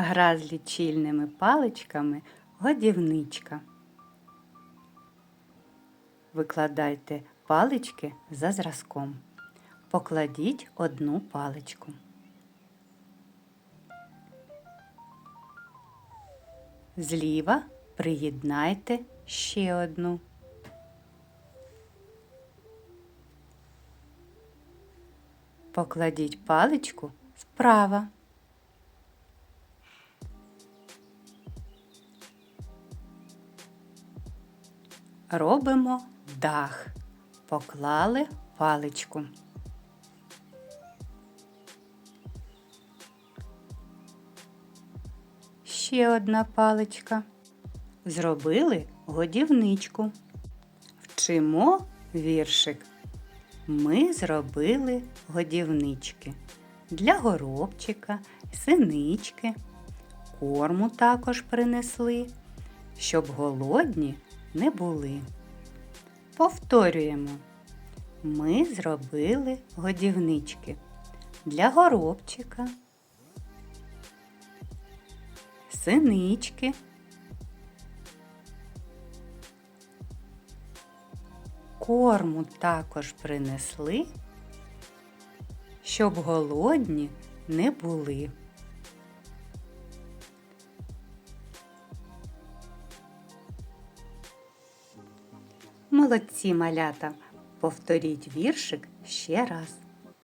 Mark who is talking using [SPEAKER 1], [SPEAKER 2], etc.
[SPEAKER 1] Гра з лічильними паличками годівничка. Викладайте палички за зразком. Покладіть одну паличку. Зліва приєднайте ще одну. Покладіть паличку вправо. Робимо дах. Поклали паличку. Ще одна паличка. Зробили годівничку. Вчимо віршик. Ми зробили годівнички для горобчика, синички. Корму також принесли, щоб голодні не були. Повторюємо. Ми зробили годівнички для горобчика, синички. Корму також принесли, щоб голодні не були. Молодці малята, повторіть віршик ще раз.